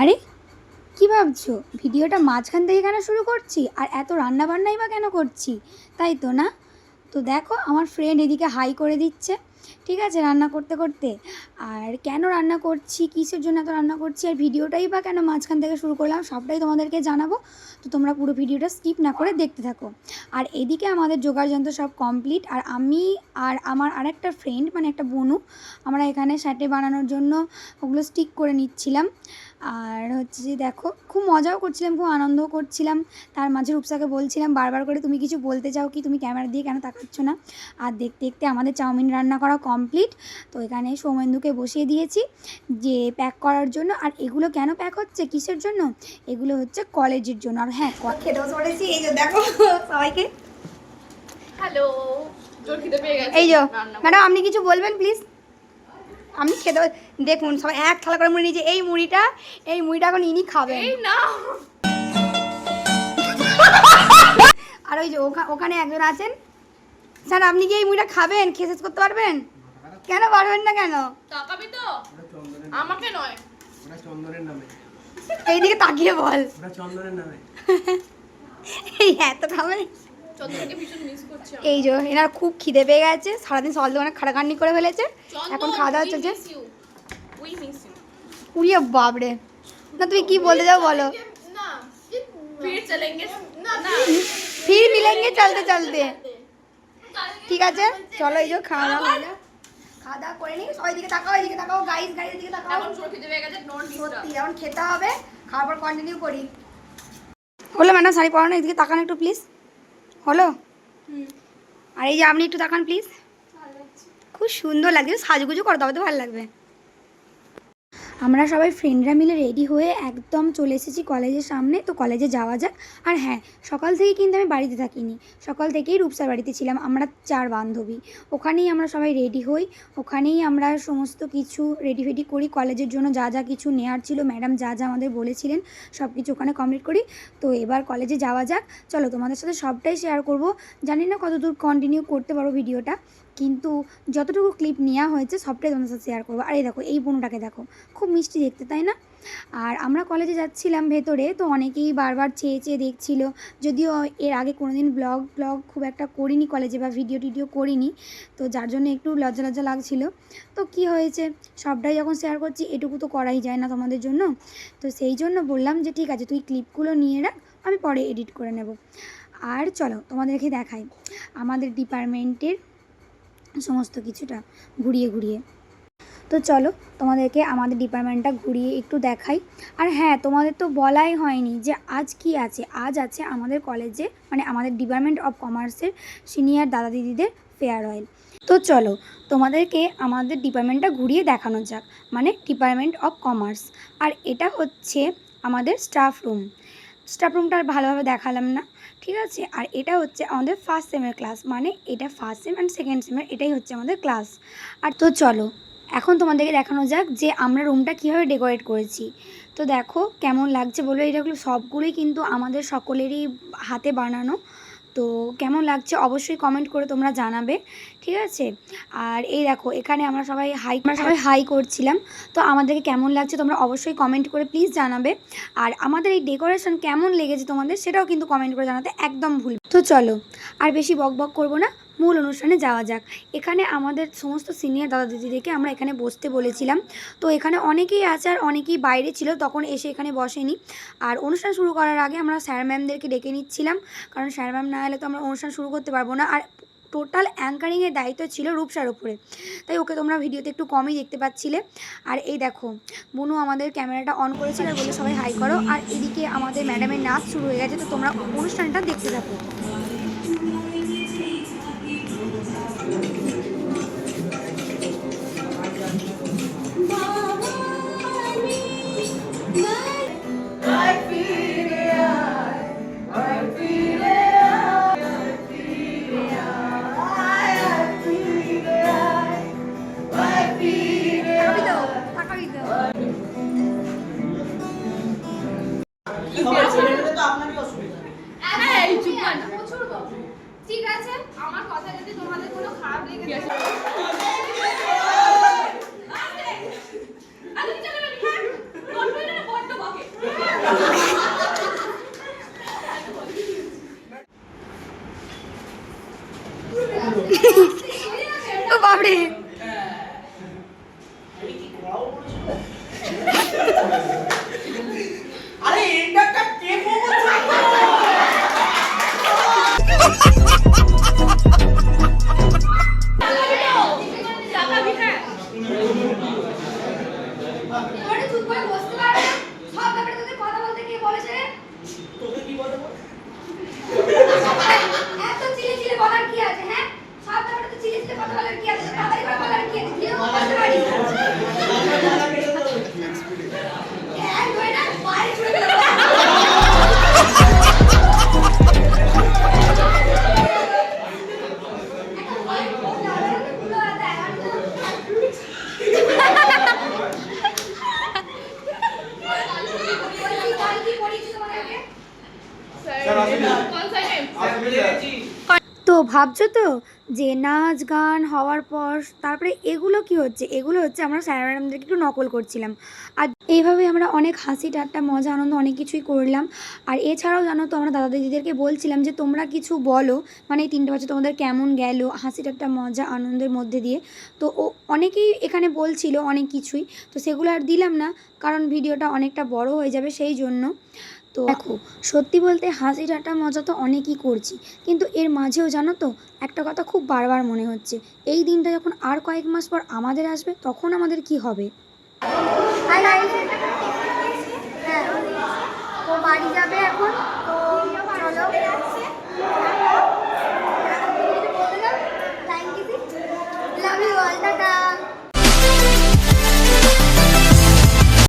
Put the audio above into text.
আরে, কি ভাবছ? ভিডিওটা মাঝখান থেকে কেন শুরু করছি? আর এত রান্না বান্নাই বা কেন করছি? তাই তো না? তো দেখো, আমার ফ্রেন্ড এদিকে হাই করে দিচ্ছে। ঠিক আছে, রান্না করতে করতে। আর কেন রান্না করছি, কিসের জন্য এত রান্না করছি, আর ভিডিওটাই বা কেন মাঝখান থেকে শুরু করলাম, সবটাই তোমাদেরকে জানাব। তো তোমরা পুরো ভিডিওটা স্কিপ না করে দেখতে থাকো। আর এদিকে আমাদের জোগাড় যন্ত্র সব কমপ্লিট। আর আমি আর আমার আরেকটা ফ্রেন্ড মানে একটা বনু, আমরা এখানে স্যাটে বানানোর জন্য ওগুলো স্টিক করে নিচ্ছিলাম। আর হচ্ছে যে দেখো, খুব মজাও করছিলাম, খুব আনন্দও করছিলাম। তার মাঝে রূপসাকে বলছিলাম, বারবার করে তুমি কিছু বলতে চাও কি? তুমি ক্যামেরা দিয়ে কেন তাকাচ্ছ না? আর দেখতে দেখতে আমাদের চাউমিন রান্না করা কমপ্লিট তো এখানে সৌমেন্দুকে বসিয়ে দিয়েছি যে প্যাক করার জন্য। আর এগুলো কেন প্যাক হচ্ছে? কিসের জন্য? এগুলো হচ্ছে কলেজের জন্য। আর হ্যাঁ ক- খেতে এই যে দেখো সবাইকে। হ্যালো এই যে ম্যাডাম আপনি কিছু বলবেন প্লিজ আমি খেতে দেখুন সবাই এক থালা করে মুড়ি নিয়েছে। এই মুড়িটা এই মুড়িটা এখন ইনি খাবেন। আর ওই যে ওখা- ওখানে একজন আছেন। স্যার আপনি কি এই মুড়িটা খাবেন? খেয়ে শেষ করতে পারবেন? কেন পারবেন না কেন? তাকাবি তো। আমাকে নয়। ওটা চন্দনের নামে। এইদিকে তাকিয়ে বল। ওটা চন্দনের নামে। এই এত খাবে এই যে এনার খুব খিদে পেয়ে গেছে। সারাদিন সকাল দোকানে খাটাখাটনি করে ফেলেছে। এখন খাওয়া দাওয়া চলছে। উড়িয়ে বাবরে না তুমি কি বলতে যাও বলো? ফির মিলেঙ্গে চলতে চলতে। ঠিক আছে চলো এই যে খাওয়া দাওয়া হয়ে যাক। খাওয়া দাওয়া করে নিই সবাই দিকে তাকাও এদিকে তাকাও গাইস গাইস দিকে তাকাও। সত্যি এখন খেতে হবে খাওয়ার পর কন্টিনিউ করি। হলো ম্যাডাম শাড়ি পরানো এদিকে তাকান একটু প্লিজ হলো? আর এই যে আপনি একটু তাকান প্লিজ খুব সুন্দর লাগছে সাজুগুজু করতে হবে তো ভালো লাগবে। আমরা সবাই ফ্রেন্ডরা মিলে রেডি হয়ে একদম চলে এসেছি কলেজের সামনে। তো কলেজে যাওয়া যাক। আর হ্যাঁ সকাল থেকে কিন্তু আমি বাড়িতে থাকিনি। সকাল থেকেই রূপসার বাড়িতে ছিলাম। আমরা চার বান্ধবী। ওখানেই আমরা সবাই রেডি হই। ওখানেই আমরা সমস্ত কিছু রেডি ফেডি করি। কলেজের জন্য যা যা কিছু নেওয়ার ছিল ম্যাডাম যা যা আমাদের বলেছিলেন সব কিছু ওখানে কমপ্লিট করি। তো এবার কলেজে যাওয়া যাক। চলো তোমাদের সাথে সবটাই শেয়ার করব। জানি না কতদূর কন্টিনিউ করতে পারো ভিডিওটা কিন্তু যতটুকু ক্লিপ নেওয়া হয়েছে, সবটাই তোমাদের সাথে শেয়ার করব। আর এই দেখো, এই বোনটাকে দেখো, খুব মিষ্টি দেখতে, তাই না? আর আমরা কলেজে যাচ্ছিলাম ভেতরে, তো অনেকেই বারবার চেয়ে চেয়ে দেখছিল। যদিও এর আগে কোনোদিন ব্লগ ব্লগ খুব একটা করিনি কলেজে বা ভিডিও টিডিও করিনি, তো যার জন্য একটু লজ্জা লজ্জা লাগছিল। তো কি হয়েছে? সবটাই যখন শেয়ার করছি, এটুকু তো করাই যায় না তোমাদের জন্য। তো সেই জন্য বললাম যে, ঠিক আছে, তুই ক্লিপগুলো নিয়ে রাখ, আমি পরে এডিট করে নেব। আর চলো, তোমাদেরকে দেখাই। আমাদের ডিপার্টমেন্টের সমস্ত কিছুটা ঘুরিয়ে ঘুরিয়ে। তো চলো তোমাদেরকে আমাদের ডিপার্টমেন্টটা ঘুরিয়ে একটু দেখাই। আর হ্যাঁ তোমাদের তো বলাই হয়নি যে আজ কি আছে। আজ আছে আমাদের কলেজে মানে আমাদের ডিপার্টমেন্ট অফ কমার্সের সিনিয়র দাদা দিদিদের ফেয়ারওয়েল তো চলো তোমাদেরকে আমাদের ডিপার্টমেন্টটা ঘুরিয়ে দেখানো যাক মানে ডিপার্টমেন্ট অফ কমার্স আর এটা হচ্ছে আমাদের স্টাফ রুম স্টাফ রুমটা আর ভালোভাবে দেখালাম না, ঠিক আছে? আর এটা হচ্ছে আমাদের ফার্স্ট সেমের ক্লাস মানে এটা ফার্স্ট সেম অ্যান্ড সেকেন্ড সেমের এটাই হচ্ছে আমাদের ক্লাস আর তো চলো, এখন তোমাদেরকে দেখানো যাক যে আমরা রুমটা কীভাবে ডেকোরেট করেছি। তো দেখো কেমন লাগছে বলো এটাগুলো সবগুলোই কিন্তু আমাদের সকলেরই হাতে বানানো। তো কেমন লাগছে অবশ্যই কমেন্ট করে তোমরা জানাবে, ঠিক আছে? আর এই দেখো, এখানে আমরা সবাই হাই আমরা সবাই হাই করছিলাম, তো আমাদেরকে কেমন লাগছে তোমরা অবশ্যই কমেন্ট করে প্লিজ জানাবে। আর আমাদের এই ডেকোরেশন কেমন লেগেছে তোমাদের সেটাও কিন্তু কমেন্ট করে জানাতে একদম ভুল তো চলো, আর বেশি বক বক করব না। মূল অনুষ্ঠানে যাওয়া যাক। এখানে আমাদের সমস্ত সিনিয়র দাদা দিদিদেরকে আমরা এখানে বসতে বলেছিলাম। তো এখানে অনেকেই আছে আর অনেকেই বাইরে ছিল, তখন এসে এখানে বসেনি। আর অনুষ্ঠান শুরু করার আগে আমরা স্যার ম্যামদেরকে ডেকে নিচ্ছিলাম। কারণ স্যার ম্যাম না এলে তো আমরা অনুষ্ঠান শুরু করতে পারব না। আর টোটাল অ্যাঙ্কারিংয়ের দায়িত্ব ছিল রূপসার উপরে। তাই ওকে তোমরা ভিডিওতে একটু কমই দেখতে পাচ্ছিলে। আর এই দেখো, বনু আমাদের ক্যামেরাটা অন করেছিল আর বলে সবাই হাই করো। আর এদিকে আমাদের ম্যাডামের নাচ শুরু হয়ে গেছে, তো তোমরা অনুষ্ঠানটা দেখতে থাকো। প্রচুর গরম ঠিক আছে? আমার তো ভাবছ তো যে নাচ, গান হওয়ার পর তারপরে এগুলো কি হচ্ছে? এগুলো হচ্ছে আমরা স্যার ম্যাডামদেরকে একটু নকল করছিলাম। আর এইভাবে আমরা অনেক হাসি, ঠাট্টা, মজা, আনন্দ অনেক কিছুই করলাম। আর এছাড়াও জানো তো আমরা দাদা দিদিদেরকে বলছিলাম যে তোমরা কিছু বলো মানে এই তিনটে বছর তোমাদের কেমন গেল হাসি, ঠাট্টা, মজা, আনন্দের মধ্যে দিয়ে। তো ও অনেকেই এখানে বলছিল অনেক কিছুই, তো সেগুলো আর দিলাম না, কারণ ভিডিওটা অনেকটা বড় হয়ে যাবে সেই জন্য। তো দেখো সত্যি বলতে হাসি ঠাট্টা মজা তো অনেকই করছি। কিন্তু এর মাঝেও জানো তো একটা কথা খুব বারবার মনে হচ্ছে। এই দিনটা যখন আর কয়েক মাস পর আমাদের আসবে তখন আমাদের কি হবে? হ্যাঁ বাড়ি যাবে এখন তো চলো।